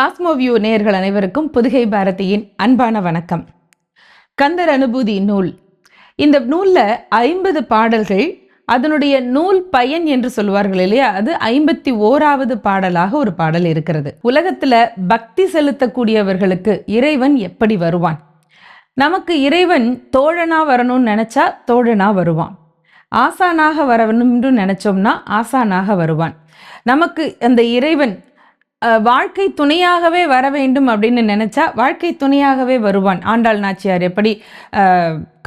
Cosmoview நேயர்கள் அனைவருக்கும் புதுகை பாரதியின் அன்பான வணக்கம். கந்தர் அனுபூதி நூல். இந்த நூலில் ஐம்பது பாடல்கள் அதனுடைய நூல் பயன் என்று சொல்லுவார்கள் இல்லையா? அது ஐம்பத்தி ஓராவது பாடலாக ஒரு பாடல் இருக்கிறது. உலகத்தில் பக்தி செலுத்தக்கூடியவர்களுக்கு இறைவன் எப்படி வருவான்? நமக்கு இறைவன் தோழனா வரணும்னு நினச்சா தோழனா வருவான். ஆசானாக வரணும்னு நினச்சோம்னா ஆசானாக வருவான். நமக்கு அந்த இறைவன் வாழ்க்கை துணையாகவே வர வேண்டும் அப்படின்னு நினச்சா வாழ்க்கை துணையாகவே வருவான். ஆண்டாள் நாச்சியார் எப்படி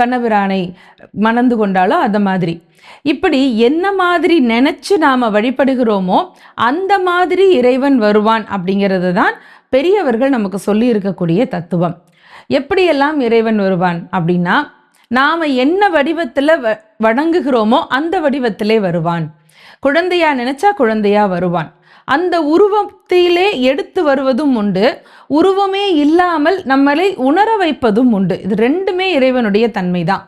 கண்ணபிரானை மணந்து கொண்டாலோ அந்த மாதிரி. இப்படி என்ன மாதிரி நினச்சி நாம் வழிபடுகிறோமோ அந்த மாதிரி இறைவன் வருவான் அப்படிங்கிறது தான் பெரியவர்கள் நமக்கு சொல்லி இருக்கக்கூடிய தத்துவம். எப்படியெல்லாம் இறைவன் வருவான் அப்படின்னா நாம் என்ன வடிவத்தில் வ- வணங்குகிறோமோ அந்த வடிவத்திலே வருவான். குழந்தையா நினச்சா குழந்தையா வருவான். அந்த உருவத்திலே எடுத்து வருவதும் உண்டு. உருவமே இல்லாமல் நம்மளை உணர வைப்பதும் உண்டு. இது ரெண்டுமே இறைவனுடைய தன்மை தான்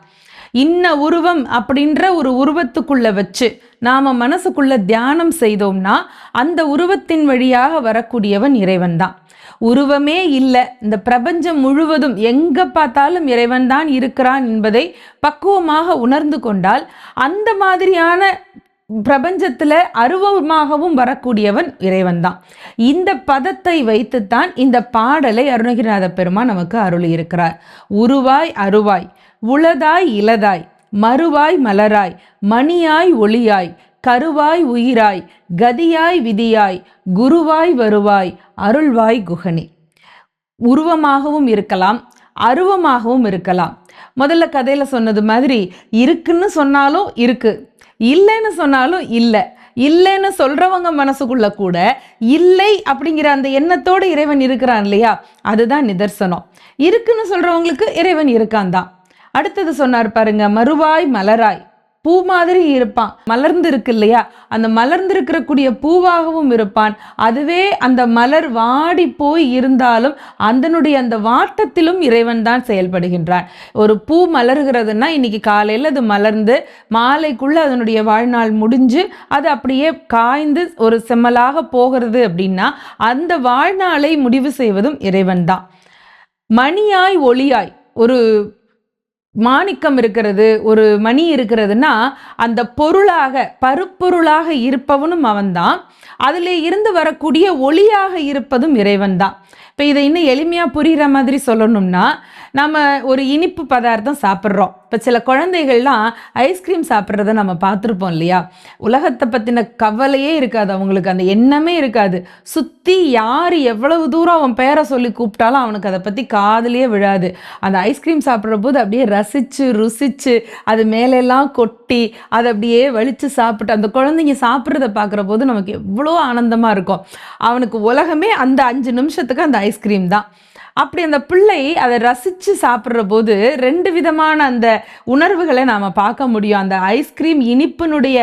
இன்ன உருவம் அப்படின்ற ஒரு உருவத்துக்குள்ள வச்சு நாம மனசுக்குள்ள தியானம் செய்தோம்னா அந்த உருவத்தின் வழியாக வரக்கூடியவன் இறைவன் தான் உருவமே இல்லை இந்த பிரபஞ்சம் முழுவதும் எங்க பார்த்தாலும் இறைவன் தான் இருக்கிறான் என்பதை பக்குவமாக உணர்ந்து கொண்டால் அந்த மாதிரியான பிரபஞ்சத்தில் அருவமாகவும் வரக்கூடியவன் இறைவன் தான் இந்த பதத்தை வைத்துத்தான் இந்த பாடலை அருணகிரிநாத பெருமான் நமக்கு அருள் இருக்கிறார் உருவாய் அருவாய் உளதாய் இலதாய் மறுவாய் மலராய் மணியாய் ஒளியாய் கருவாய் உயிராய் கதியாய் விதியாய் குருவாய் வருவாய் அருள்வாய் குகனி. உருவமாகவும் இருக்கலாம் அருவமாகவும் இருக்கலாம். முதல்ல கதையில் சொன்னது மாதிரி இருக்குன்னு சொன்னாலும் இருக்குது இல்லைன்னு சொன்னாலும் இல்லை. இல்லைன்னு சொல்றவங்க மனசுக்குள்ள கூட இல்லை அப்படிங்கிற அந்த எண்ணத்தோடு இறைவன் இருக்கிறான் இல்லையா? அதுதான் நிதர்சனம். இருக்குன்னு சொல்றவங்களுக்கு இறைவன் இருக்கான் தான். அடுத்தது சொன்னார் பாருங்க மறுவாய் மலராய். பூ மாதிரி இருப்பான். மலர்ந்து இருக்கு இல்லையா? அந்த மலர்ந்து இருக்கக்கூடிய பூவாகவும் இருப்பான். அதுவே அந்த மலர் வாடி போய் இருந்தாலும் அதனுடைய அந்த வாட்டத்திலும் இறைவன் தான் செயல்படுகின்றான். ஒரு பூ மலர்கிறதுன்னா இன்னைக்கு காலையில் அது மலர்ந்து மாலைக்குள்ள அதனுடைய வாழ்நாள் முடிஞ்சு அது அப்படியே காய்ந்து ஒரு செம்மலாக போகிறது அப்படின்னா அந்த வாழ்நாளை முடிவு செய்வதும் இறைவன் தான். மணியாய் ஒளியாய் ஒரு மாணிக்கம் இருக்கிறது ஒரு மணி இருக்கிறதுனா அந்த பொருளாக பருப்பொருளாக இருப்பவனும் அவன்தான். அதில் இருந்து வரக்கூடிய ஒளியாக இருப்பதும் இறைவன் தான் இப்போ இதை இன்னும் எளிமையாக புரிகிற மாதிரி சொல்லணும்னா நம்ம ஒரு இனிப்பு பதார்த்தம் சாப்பிட்றோம். இப்போ சில குழந்தைகள்லாம் ஐஸ்கிரீம் சாப்பிட்றத நம்ம பார்த்துருப்போம் இல்லையா? உலகத்தை பற்றின கவலையே இருக்காது அவங்களுக்கு அந்த எண்ணமே இருக்காது. சுற்றி யார் எவ்வளவு தூரம் அவன் பேரை சொல்லி கூப்பிட்டாலும் அவனுக்கு அதை பற்றி காதுலயே விழாது. அந்த ஐஸ்கிரீம் சாப்பிட்ற போது அப்படியே ரசித்து ருசித்து அது மேலெல்லாம் கொட்டி அதை அப்படியே வலித்து சாப்பிட்டு அந்த குழந்தைங்க சாப்பிட்றத பார்க்குற போது நமக்கு எவ்வளோ ஆனந்தமாக இருக்கும். அவனுக்கு உலகமே அந்த அஞ்சு நிமிஷத்துக்கு அந்த ஐஸ்கிரீம் தான். அப்படி அந்த பிள்ளை அதை ரசித்து சாப்பிட்ற போது ரெண்டு விதமான அந்த உணர்வுகளை நாம் பார்க்க முடியும். அந்த ஐஸ்கிரீம் இனிப்பினுடைய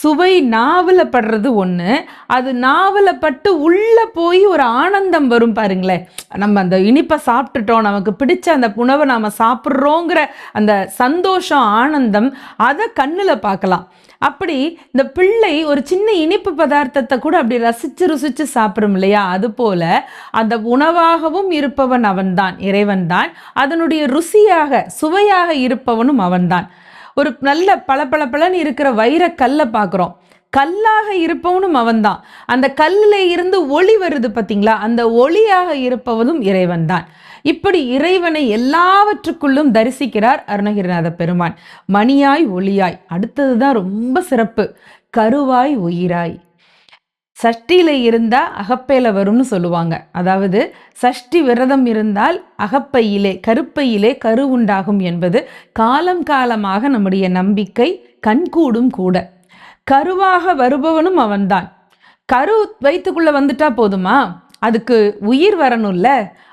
சுவை நாவல படுறது ஒன்று அது நாவல பட்டு உள்ளே போய் ஒரு ஆனந்தம் வரும் பாருங்களேன். நம்ம அந்த இனிப்பை சாப்பிட்டுட்டோம் நமக்கு பிடிச்ச அந்த உணவை நாம் சாப்பிட்றோங்கிற அந்த சந்தோஷம் ஆனந்தம் அதை கண்ணில் பார்க்கலாம். அப்படி இந்த பிள்ளை ஒரு சின்ன இனிப்பு பதார்த்தத்தை கூட அப்படி ரசித்து ருசித்து சாப்பிடும் இல்லையா? அதுபோல் அந்த உணவாகவும் இருப்பவன் அவன்தான் இறைவன்தான். அதனுடைய ருசியாக சுவையாக இருப்பவனும் அவன்தான். ஒரு நல்ல பளபளபளன்னு இருக்கிற வைர கல்லை பார்க்குறோம். கல்லாக இருப்பவனும் அவன்தான். அந்த கல்லில் இருந்து ஒளி வருது பார்த்தீங்களா? அந்த ஒளியாக இருப்பவனும் இறைவன்தான். இப்படி இறைவனை எல்லாவற்றுக்குள்ளும் தரிசிக்கிறார் அருணகிரிநாத பெருமான். மணியாய் ஒளியாய். அடுத்தது தான் ரொம்ப சிறப்பு. கருவாய் உயிராய். சஷ்டியில் இருந்தால் அகப்பையில் வரும்னு சொல்லுவாங்க. அதாவது சஷ்டி விரதம் இருந்தால் அகப்பையிலே கருப்பையிலே கரு உண்டாகும் என்பது காலம் காலமாக நம்முடைய நம்பிக்கை கண்கூடும் கூட. கருவாக வருபவனும் அவன்தான். கரு வயிற்றுக்குள்ளே வந்துட்டா போதுமா? அதுக்கு உயிர் வரணும்ல.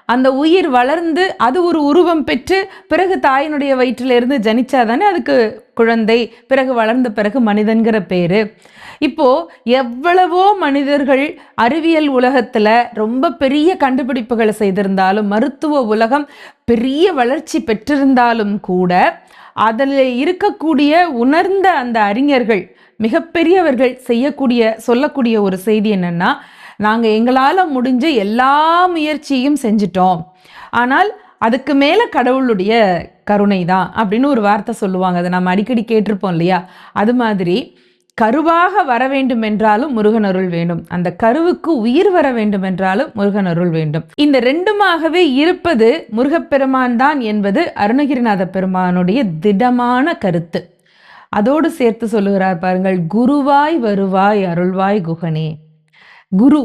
அந்த உயிர் வளர்ந்து அது ஒரு உருவம் பெற்று பிறகு தாயினுடைய வயிற்றிலிருந்து ஜனிச்சாதானே அதுக்கு குழந்தை பிறகு வளர்ந்த பிறகு மனிதன்கிற பேர். இப்போது எவ்வளவோ மனிதர்கள் அறிவியல் உலகத்தில் ரொம்ப பெரிய கண்டுபிடிப்புகளை செய்திருந்தாலும் மருத்துவ உலகம் பெரிய வளர்ச்சி பெற்றிருந்தாலும் கூட அதில் இருக்கக்கூடிய உணர்ந்த அந்த அறிஞர்கள் மிகப்பெரியவர்கள் செய்யக்கூடிய சொல்லக்கூடிய ஒரு செய்தி என்னென்னா நாங்கள் எங்களால் முடிஞ்ச எல்லா முயற்சியும் செஞ்சிட்டோம். ஆனால் அதுக்கு மேலே கடவுளுடைய கருணை தான் அப்படின்னு ஒரு வார்த்தை சொல்லுவாங்க. அதை நம்ம அடிக்கடி கேட்டிருப்போம் இல்லையா? அது மாதிரி கருவாக வர வேண்டும் என்றாலும் முருகன் அருள் வேண்டும். அந்த கருவுக்கு உயிர் வர வேண்டும் என்றாலும் முருகன் அருள் வேண்டும். இந்த ரெண்டுமாகவே இருப்பது முருகப்பெருமான் தான் என்பது அருணகிரிநாத பெருமானுடைய திடமான கருத்து. அதோடு சேர்த்து சொல்லுகிறார் பாருங்கள் குருவாய் வருவாய் அருள்வாய் குகனே. குரு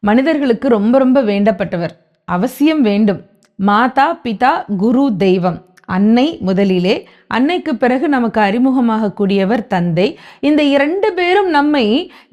மனிதர்களுக்கு ரொம்ப ரொம்ப வேண்டப்பட்டவர். அவசியம் வேண்டும். மாதா பிதா குரு தெய்வம். அன்னை முதலிலே அன்னைக்கு பிறகு நமக்கு அறிமுகமாகக்கூடியவர் தந்தை. இந்த இரண்டு பேரும் நம்மை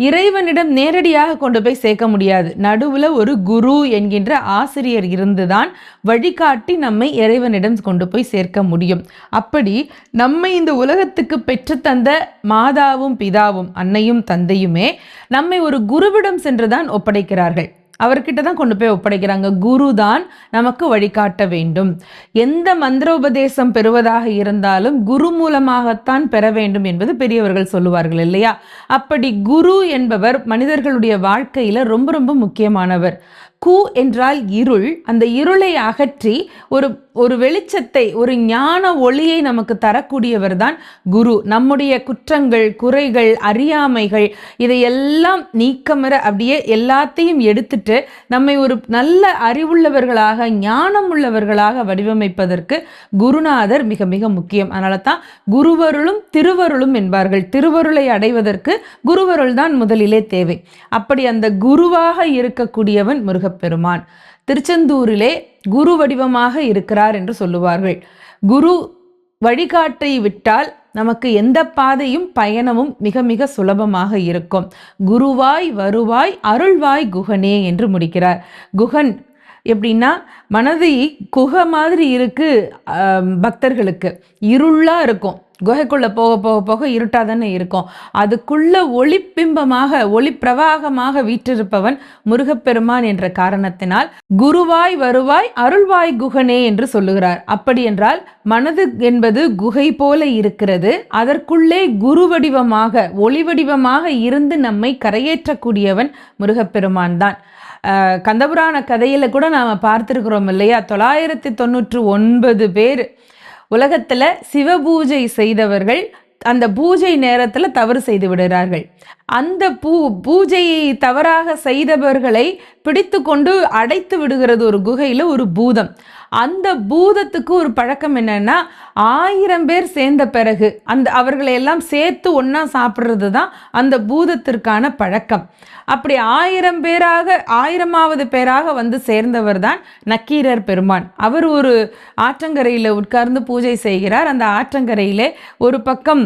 இறைவனிடம் நேரடியாக கொண்டு போய் சேர்க்க முடியாது. நடுவில் ஒரு குரு என்கின்ற ஆசிரியர் இருந்துதான் வழிகாட்டி நம்மை இறைவனிடம் கொண்டு போய் சேர்க்க முடியும். அப்படி நம்மை இந்த உலகத்துக்கு பெற்று தந்த மாதாவும் பிதாவும் அன்னையும் தந்தையுமே நம்மை ஒரு குருவிடம் சென்றுதான் ஒப்படைக்கிறார்கள். அவர்கிட்ட தான் கொண்டு போய் ஒப்படைக்கிறாங்க. குரு தான் நமக்கு வழிகாட்ட வேண்டும். எந்த மந்திரோபதேசம் பெறுவதாக இருந்தாலும் குரு மூலமாகத்தான் பெற வேண்டும் என்பது பெரியவர்கள் சொல்லுவார்கள் இல்லையா? அப்படி குரு என்பவர் மனிதர்களுடைய வாழ்க்கையில ரொம்ப ரொம்ப முக்கியமானவர். கு என்றால் இருள். அந்த இருளை அகற்றி ஒரு ஒரு வெளிச்சத்தை ஒரு ஞான ஒளியை நமக்கு தரக்கூடியவர் தான் குரு. நம்முடைய குற்றங்கள் குறைகள் அறியாமைகள் இதையெல்லாம் நீக்கமர அப்படியே எல்லாத்தையும் எடுத்துட்டு நம்மை ஒரு நல்ல அறிவுள்ளவர்களாக ஞானம் உள்ளவர்களாக வடிவமைப்பதற்கு குருநாதர் மிக மிக முக்கியம். அதனால தான் குருவருளும் திருவருளும் என்பார்கள். திருவருளை அடைவதற்கு குருவருள் தான் முதலிலே தேவை. அப்படி அந்த குருவாக இருக்கக்கூடியவன் முருகப்பெருமான். திருச்செந்தூரிலே குரு வடிவமாக இருக்கிறார் என்று சொல்லுவார்கள். குரு வழிகாட்டை விட்டால் நமக்கு எந்த பாதையும் பயணமும் மிக மிக சுலபமாக இருக்கும். குருவாய் வருவாய் அருள்வாய் குகனே என்று முடிக்கிறார். குகன் எப்படின்னா மனதை குகை மாதிரி இருக்கு பக்தர்களுக்கு. இருளாக இருக்கும். குகைக்குள்ளே போக போக போக இருட்டாக தானே இருக்கும். அதுக்குள்ள ஒளிப்பிம்பமாக ஒளி பிரவாகமாக வீற்றிருப்பவன் முருகப்பெருமான் என்ற காரணத்தினால் குருவாய் வருவாய் அருள்வாய் குகனே என்று சொல்லுகிறார். அப்படி என்றால் மனது என்பது குகை போல இருக்கிறது. அதற்குள்ளே குரு வடிவமாக ஒளி வடிவமாக இருந்து நம்மை கரையேற்றக்கூடியவன் முருகப்பெருமான் தான். கந்தபுராண கதையில் கூட நாம் பார்த்துருக்குறோம் இல்லையா? தொள்ளாயிரத்தி தொண்ணூற்று ஒன்பது பேர் உலகத்தில் சிவ பூஜை செய்தவர்கள் அந்த பூஜை நேரத்தில் தவறு செய்து விடுகிறார்கள். அந்த பூ பூஜையை தவறாக செய்தவர்களை பிடித்து கொண்டு அடைத்து விடுகிறது ஒரு குகையில் ஒரு பூதம். அந்த பூதத்துக்கு ஒரு பழக்கம் என்னன்னா ஆயிரம் பேர் சேர்ந்த பிறகு அந்த அவர்களை எல்லாம் சேர்த்து ஒன்றா சாப்பிட்றது தான் அந்த பூதத்திற்கான பழக்கம். அப்படி ஆயிரம் பேராக ஆயிரமாவது பேராக வந்து சேர்ந்தவர் தான் நக்கீரர் பெருமான். அவர் ஒரு ஆற்றங்கரையில் உட்கார்ந்து பூஜை செய்கிறார். அந்த ஆற்றங்கரையிலே ஒரு பக்கம்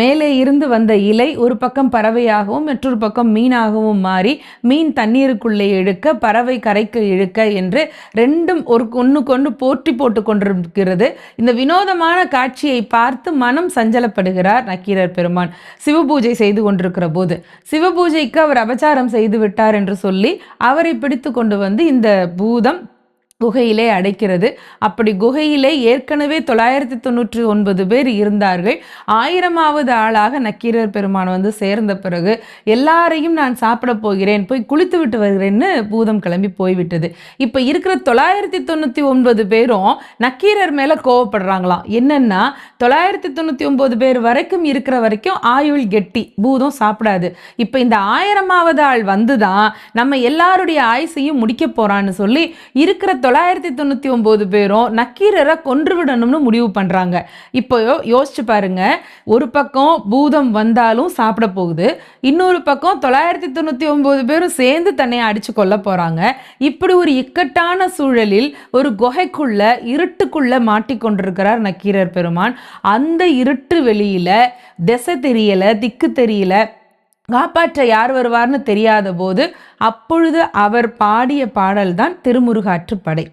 மேலே இருந்து வந்த இலை ஒரு பக்கம் பறவை பறவையாகவும் மற்றொரு பக்கம் மீனாகவும் மாறி மீன் தண்ணீருக்குள்ளே இழுக்க பறவை கரைக்கு இழுக்க என்று ரெண்டும் ஒரு ஒன்று கொண்டு போற்றி போட்டு கொண்டிருக்கிறது. இந்த வினோதமான காட்சியை பார்த்து மனம் சஞ்சலப்படுகிறார் நக்கீரர் பெருமான். சிவபூஜை செய்து கொண்டிருக்கிற போது சிவபூஜைக்கு அவர் அபச்சாரம் செய்து விட்டார் என்று சொல்லி அவரை பிடித்து கொண்டு வந்து இந்த பூதம் குகையிலே அடைக்கிறது. அப்படி குகையிலே ஏற்கனவே தொள்ளாயிரத்தி தொண்ணூற்றி ஒன்பது பேர் இருந்தார்கள். ஆயிரமாவது ஆளாக நக்கீரர் பெருமான் வந்து சேர்ந்த பிறகு எல்லாரையும் நான் சாப்பிட போகிறேன் போய் குளித்து விட்டு வருகிறேன்னு பூதம் கிளம்பி போய்விட்டது. இப்போ இருக்கிற தொள்ளாயிரத்தி தொண்ணூற்றி ஒன்பது பேரும் நக்கீரர் மேலே கோவப்படுறாங்களாம். என்னென்னா தொள்ளாயிரத்தி தொண்ணூற்றி ஒன்பது பேர் வரைக்கும் இருக்கிற வரைக்கும் ஆயுள் கெட்டி பூதம் சாப்பிடாது. இப்போ இந்த ஆயிரமாவது ஆள் வந்து தான் நம்ம எல்லாருடைய ஆயுசையும் முடிக்க போகிறான்னு சொல்லி இருக்கிற தொள்ளாயிரத்தி தொண்ணூற்றி ஒம்பது பேரும் நக்கீரரை கொன்று விடணும்னு முடிவு பண்ணுறாங்க இப்போ யோசிச்சு பாருங்க. ஒரு பக்கம் பூதம் வந்தாலும் சாப்பிட போகுது. இன்னொரு பக்கம் தொள்ளாயிரத்தி தொண்ணூற்றி ஒம்பது பேரும் சேர்ந்து தன்னை அடித்து கொல்ல போகிறாங்க இப்படி ஒரு இக்கட்டான சூழலில் ஒரு குகைக்குள்ள இருட்டுக்குள்ள மாட்டிக்கொண்டிருக்கிறார் நக்கீரர் பெருமான். அந்த இருட்டு வெளியில திசை தெரியல திக்கு தெரியல. காப்பாற்ற யார் வருவார்னு தெரியாத போது அப்பொழுது அவர் பாடிய பாடல்தான் திருமுருகாற்றுப்படை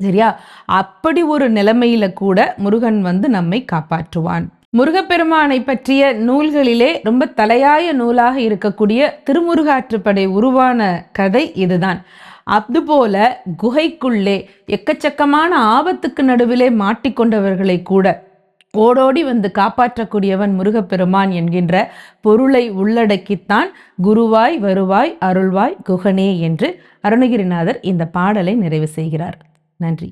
சரியா? அப்படி ஒரு நிலைமையில கூட முருகன் வந்து நம்மை காப்பாற்றுவான். முருகப்பெருமானை பற்றிய நூல்களிலே ரொம்ப தலையாய நூலாக இருக்கக்கூடிய திருமுருகாற்றுப்படை உருவான கதை இதுதான். அதுபோல குகைக்குள்ளே எக்கச்சக்கமான ஆபத்துக்கு நடுவிலே மாட்டிக்கொண்டவர்களை கூட ஓடோடி வந்து காப்பாற்றக்கூடியவன் முருகப்பெருமான் என்கின்ற பொருளை உள்ளடக்கித்தான் குருவாய் வருவாய் அருள்வாய் குகனே என்று அருணகிரிநாதர் இந்த பாடலை நிறைவு செய்கிறார். நன்றி.